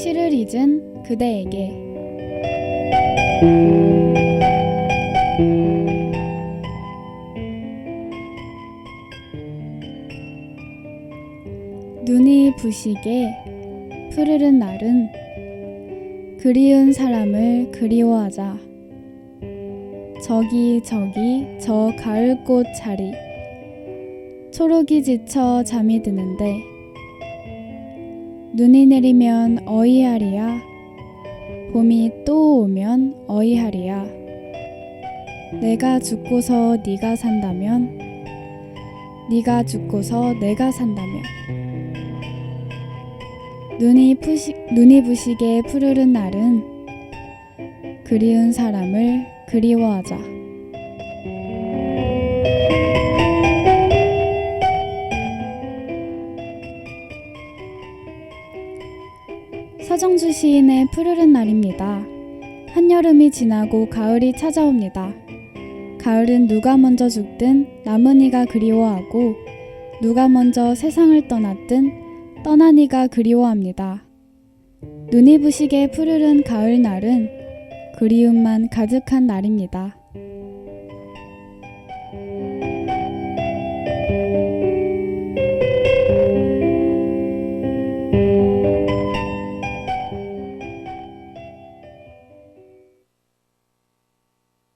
시를 잊은 그대에게. 눈이 부시게 푸르른 날은 그리운 사람을 그리워하자. 저기 저기 저 가을꽃 자리. 초록이 지쳐 잠이 드는데 눈이 내리면 어이하리야. 봄이 또 오면 어이하리야. 내가 죽고서 네가 산다면 네가 죽고서 내가 산다면. 눈이 푸시, 눈이 부시게 푸르른 날은 그리운 사람을 그리워하자. 서정주 시인의 푸르른 날입니다. 한여름이 지나고 가을이 찾아옵니다. 가을은 누가 먼저 죽든 남은 이가 그리워하고 누가 먼저 세상을 떠났든 떠난 이가 그리워합니다. 눈이 부시게 푸르른 가을 날은 그리움만 가득한 날입니다.